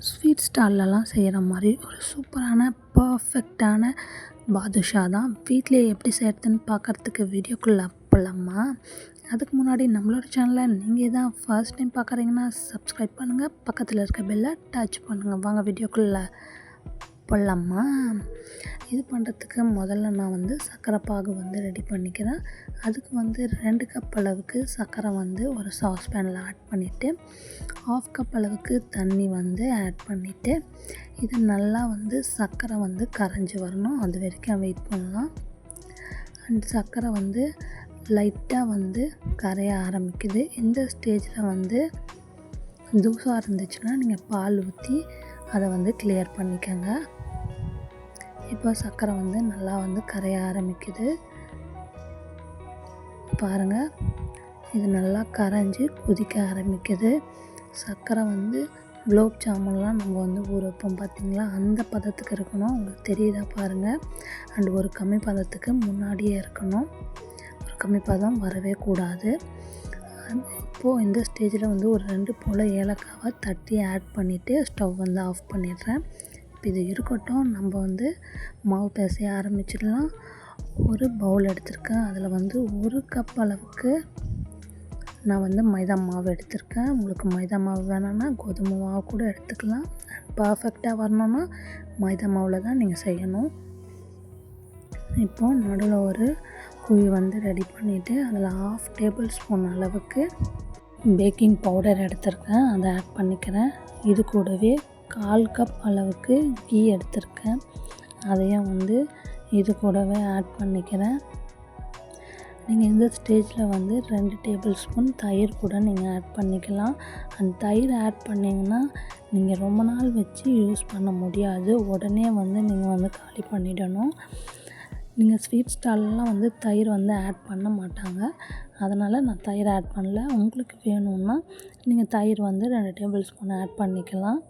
Sweet ஸ்டால்லலாம் செய்கிற மாதிரி ஒரு சூப்பரான பர்ஃபெக்டான பாதுஷா தான். வீட்டிலே எப்படி செய்கிறதுன்னு பார்க்குறதுக்கு வீடியோக்குள்ளே போகலாமா அதுக்கு முன்னாடி நம்மளோட சேனலை நீங்கள் தான் ஃபர்ஸ்ட் டைம் பார்க்குறீங்கன்னா சப்ஸ்கிரைப் பண்ணுங்கள் பக்கத்தில் இருக்க பெல்லை டச் பண்ணுங்கள் வாங்க வீடியோக்குள்ளே போடலாமா? இது பண்ணுறதுக்கு முதல்ல நான் வந்து சர்க்கரை பாகு வந்து ரெடி பண்ணிக்கிறேன். அதுக்கு வந்து ரெண்டு கப் அளவுக்கு சர்க்கரை வந்து ஒரு சாஸ் பேனில் ஆட் பண்ணிவிட்டு ஆஃப் கப் அளவுக்கு தண்ணி வந்து ஆட் பண்ணிவிட்டு இது நல்லா வந்து சர்க்கரை வந்து கரைஞ்சி வரணும். அது வரைக்கும் வெயிட் பண்ணலாம். அண்ட் சர்க்கரை வந்து லைட்டாக வந்து கரைய ஆரம்பிக்குது. இந்த ஸ்டேஜில் வந்து தூசாக இருந்துச்சுன்னா நீங்கள் பால் ஊற்றி அதை வந்து கிளியர் பண்ணிக்கோங்க. இப்போ சர்க்கரை வந்து நல்லா வந்து கரைய ஆரம்பிக்குது. பாருங்கள் இது நல்லா கரைஞ்சி கொதிக்க ஆரம்பிக்குது. சர்க்கரை வந்து குலோப் ஜாமுன்லாம் நம்ம வந்து ஊற வைப்போம் பார்த்திங்களா? அந்த பதத்துக்கு இருக்கணும். உங்களுக்கு தெரியுதா பாருங்கள் அண்ட் ஒரு கம்மி பதத்துக்கு முன்னாடியே இருக்கணும். ஒரு கம்மி பதம் வரவே கூடாது. இப்போது இந்த ஸ்டேஜில் வந்து ஒரு ரெண்டு போல் ஏலக்காவை தட்டி ஆட் பண்ணிவிட்டு ஸ்டவ் வந்து ஆஃப் பண்ணிடுறேன். இப்போ இது இருக்கட்டும் நம்ம வந்து மாவு பேசைய ஆரம்பிச்சிடலாம். ஒரு பவுல் எடுத்திருக்கேன். அதில் வந்து ஒரு கப் அளவுக்கு நான் வந்து மைதா மாவு எடுத்திருக்கேன். உங்களுக்கு மைதா மாவு வேணும்னா கோதுமை மாவு கூட எடுத்துக்கலாம். பர்ஃபெக்டாக வரணும்னா மைதா மாவில் தான் நீங்கள் செய்யணும். இப்போது நடுவில் ஒரு குழி வந்து ரெடி பண்ணிவிட்டு அதில் ஆஃப் டேபிள் ஸ்பூன் அளவுக்கு பேக்கிங் பவுடர் எடுத்திருக்கேன். அதை ஆட் பண்ணிக்கிறேன். இது கூடவே கால் கப் அளவுக்கு கீ எடுத்திருக்கேன். அதையும் வந்து இது கூடவே ஆட் பண்ணிக்கிறேன். நீங்கள் இந்த ஸ்டேஜில் வந்து ரெண்டு டேபிள் ஸ்பூன் தயிர் கூட நீங்கள் ஆட் பண்ணிக்கலாம். அந்த தயிர் ஆட் பண்ணிங்கன்னா நீங்கள் ரொம்ப நாள் வச்சு யூஸ் பண்ண முடியாது. உடனே வந்து நீங்கள் வந்து காலி பண்ணிடணும். நீங்கள் ஸ்வீட் ஸ்டால்லாம் வந்து தயிர் வந்து ஆட் பண்ண மாட்டாங்க. அதனால் நான் தயிர் ஆட் பண்ணல. உங்களுக்கு வேணும்னா நீங்கள் தயிர் வந்து ரெண்டு டேபிள் ஸ்பூன் ஆட் பண்ணிக்கலாம்.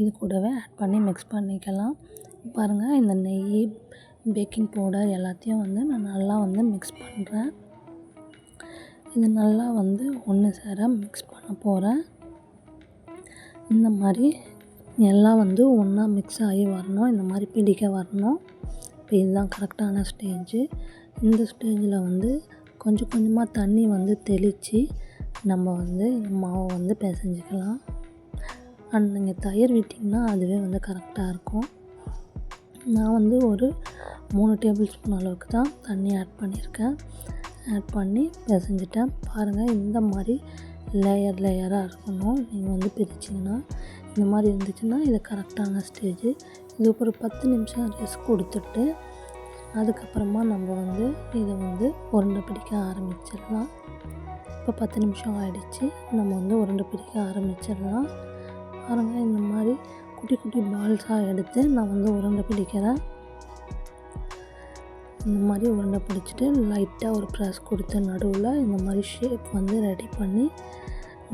இது கூடவே ஆட் பண்ணி மிக்ஸ் பண்ணிக்கலாம். பாருங்கள் இந்த நெய் பேக்கிங் பவுடர் எல்லாத்தையும் வந்து நான் நல்லா வந்து மிக்ஸ் பண்ணுறேன் இது நல்லா வந்து ஒன்று சேர மிக்ஸ் பண்ண போகிறேன் இந்த மாதிரி எல்லாம் வந்து ஒன்றா மிக்ஸ் ஆகி வரணும். இந்த மாதிரி பிடிக்க வரணும். இப்போ இதுதான் கரெக்டான ஸ்டேஜு இந்த ஸ்டேஜில் வந்து கொஞ்சம் கொஞ்சமாக தண்ணி வந்து தெளித்து நம்ம வந்து மாவை வந்து பிசைஞ்சிக்கலாம். அண்ட் நீங்கள் தயிர் விட்டிங்கன்னா அதுவே வந்து கரெக்டாக இருக்கும். நான் வந்து ஒரு மூணு டேபிள் ஸ்பூன் அளவுக்கு தான் தண்ணி ஆட் பண்ணியிருக்கேன். ஆட் பண்ணி பிசைஞ்சிட்டேன். பாருங்கள் இந்த மாதிரி லேயர் லேயராக இருக்கணும். நீங்கள் வந்து பிரிச்சிங்கன்னா இந்த மாதிரி இருந்துச்சுன்னா இது கரெக்டான ஸ்டேஜு இது ஒரு பத்து நிமிஷம் ரெஸ்ட் கொடுத்துட்டு அதுக்கப்புறமா நம்ம வந்து இதை வந்து உருண்டை பிடிக்க ஆரம்பிச்சிடலாம். இப்போ பத்து நிமிஷம் ஆகிடுச்சு நம்ம வந்து உருண்டை பிடிக்க ஆரம்பிச்சிடலாம். பாருங்கள் இந்த மாதிரி குட்டி குட்டி பால்ஸாக எடுத்து நான் வந்து உருண்டை பிடிக்கிறேன். இந்த மாதிரி உருண்டை பிடிச்சிட்டு லைட்டாக ஒரு ப்ரெஸ் கொடுத்து நடுவில் இந்த மாதிரி ஷேப் வந்து ரெடி பண்ணி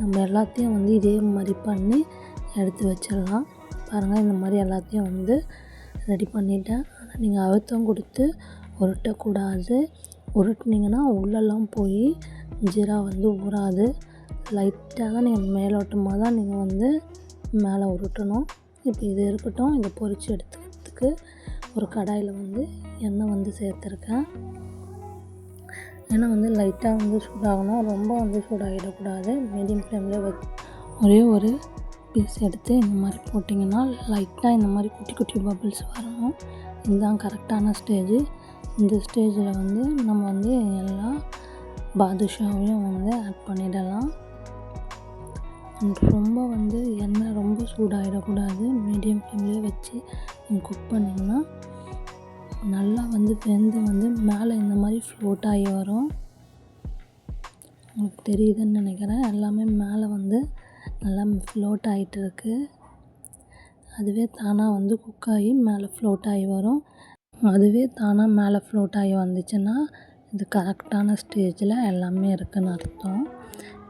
நம்ம எல்லாத்தையும் வந்து இதே மாதிரி பண்ணி எடுத்து வச்சிடலாம். பாருங்கள் இந்த மாதிரி எல்லாத்தையும் வந்து ரெடி பண்ணிட்டேன். ஆனால் நீங்கள் அழுத்தம் கொடுத்து உருட்டக்கூடாது. உருட்டினீங்கன்னா உள்ளெல்லாம் போய் ஜீரா வந்து ஊறாது. லைட்டாக தான் நீங்கள் மேலோட்டமாக தான் நீங்கள் வந்து மேலே உருட்டணும். இப்போ இது இருக்கட்டும். இதை பொரித்து எடுத்துக்கிறதுக்கு ஒரு கடாயில் வந்து எண்ணெய் வந்து சேர்த்துருக்கேன். ஏன்னா வந்து லைட்டாக வந்து சூடாகணும். ரொம்ப வந்து சூடாகிடக்கூடாது. மீடியம் ஃப்ளேமில் வச்சு ஒரே ஒரு பீஸ் எடுத்து இந்த மாதிரி போட்டிங்கன்னா லைட்டாக இந்த மாதிரி குட்டி குட்டி பபிள்ஸ் வரணும். இதுதான் கரெக்டான ஸ்டேஜு இந்த ஸ்டேஜில் வந்து நம்ம வந்து எல்லா பாதுஷாவையும் வந்து ஆட் பண்ணிடலாம். ரொம்ப வந்து எண்ணெய் ரொம்ப சூடாகிடக்கூடாது மீடியம் ஃப்ளேம்லேயே வச்சு நீங்கள் குக் பண்ணிங்கன்னா நல்லா வந்து வெந்து வந்து மேலே இந்த மாதிரி ஃப்ளோட் ஆகி வரும். உங்களுக்கு தெரியுதுன்னு நினைக்கிறேன். எல்லாமே மேலே வந்து நல்லா ஃப்ளோட் ஆகிட்டு இருக்கு. அதுவே தானாக வந்து குக் ஆகி மேலே ஃப்ளோட் ஆகி வரும். அதுவே தானாக மேலே ஃப்ளோட் ஆகி வந்துச்சுன்னா இது கரெக்டான ஸ்டேஜில் எல்லாமே இருக்குதுன்னு அர்த்தம்.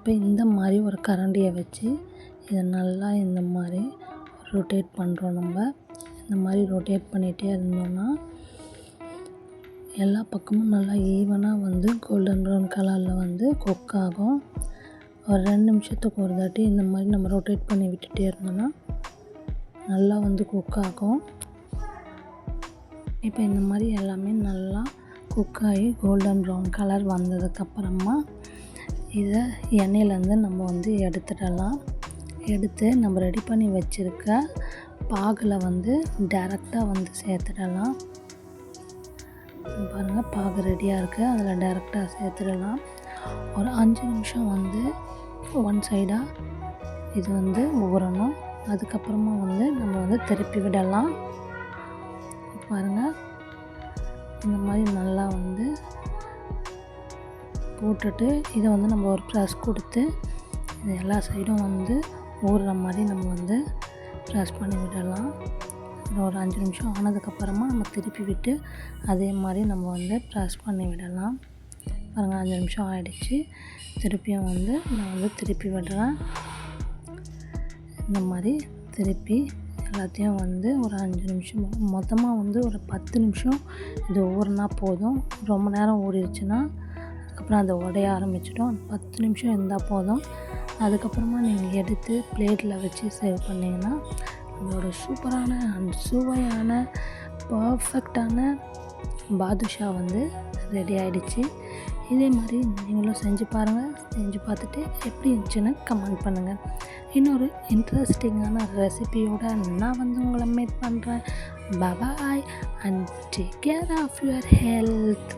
இப்போ இந்த மாதிரி ஒரு கரண்டியை வச்சு இதை நல்லா இந்த மாதிரி ரொட்டேட் பண்ணுறோம் நம்ம. இந்த மாதிரி ரொட்டேட் பண்ணிகிட்டே இருந்தோம்னா எல்லா பக்கமும் நல்லா ஈவனாக வந்து கோல்டன் ப்ரௌன் கலரில் வந்து குக் ஆகும். ஒரு ரெண்டு நிமிஷத்துக்கு ஒரு தாட்டி இந்த மாதிரி நம்ம ரொட்டேட் பண்ணி விட்டுட்டே இருந்தோம்னா நல்லா வந்து குக் ஆகும். இப்போ இந்த மாதிரி எல்லாமே நல்லா குக் ஆகி கோல்டன் ப்ரௌன் கலர் வந்ததுக்கப்புறமா இதை எண்ணெயிலேருந்து நம்ம வந்து எடுத்துடலாம். எடுத்து நம்ம ரெடி பண்ணி வச்சுருக்க பாகில் வந்து டேரெக்டாக வந்து சேர்த்துடலாம். பாருங்கள் பாகு ரெடியாக இருக்குது அதில் டேரெக்டாக சேர்த்துடலாம். ஒரு அஞ்சு நிமிஷம் வந்து ஒன் சைடாக இது வந்து ஊறணும். அதுக்கப்புறமா வந்து நம்ம வந்து திருப்பி விடலாம். பாருங்கள் இந்த மாதிரி நல்லா வந்து போட்டுட்டு இதை வந்து நம்ம ஒரு ப்ரெஸ் கொடுத்து இது எல்லா சைடும் வந்து ஊறுற மாதிரி நம்ம வந்து ப்ரெஸ் பண்ணி விடலாம். ஒரு அஞ்சு நிமிஷம் ஆனதுக்கப்புறமா நம்ம திருப்பி விட்டு அதே மாதிரி நம்ம வந்து ப்ரெஸ் பண்ணி விடலாம். பாருங்கள் அஞ்சு நிமிஷம் ஆகிடுச்சு திருப்பியும் வந்து நான் வந்து திருப்பி விடுறேன். இந்த மாதிரி திருப்பி எல்லாத்தையும் வந்து ஒரு அஞ்சு நிமிஷம் மொத்தமாக வந்து ஒரு பத்து நிமிஷம் இது ஊறினா போதும். ரொம்ப நேரம் ஊறிடுச்சுன்னா அதுக்கப்புறம் அதை உடைய ஆரம்பிச்சிடும் பத்து நிமிஷம் இருந்தால் போதும். அதுக்கப்புறமா நீங்கள் எடுத்து பிளேட்டில் வச்சு சேவ் பண்ணிங்கன்னா நம்மளோட சூப்பரான அண்ட் சுவையான பர்ஃபெக்டான பாதுஷா வந்து ரெடி ஆகிடுச்சு இதே மாதிரி நீங்களும் செஞ்சு பாருங்கள் செஞ்சு பார்த்துட்டு எப்படி இருந்துச்சுன்னு கமெண்ட் பண்ணுங்கள் இன்னொரு இன்ட்ரெஸ்டிங்கான ரெசிபியோட நான் வந்து உங்களை மீட் பண்ணுறேன் bye bye and take care of your health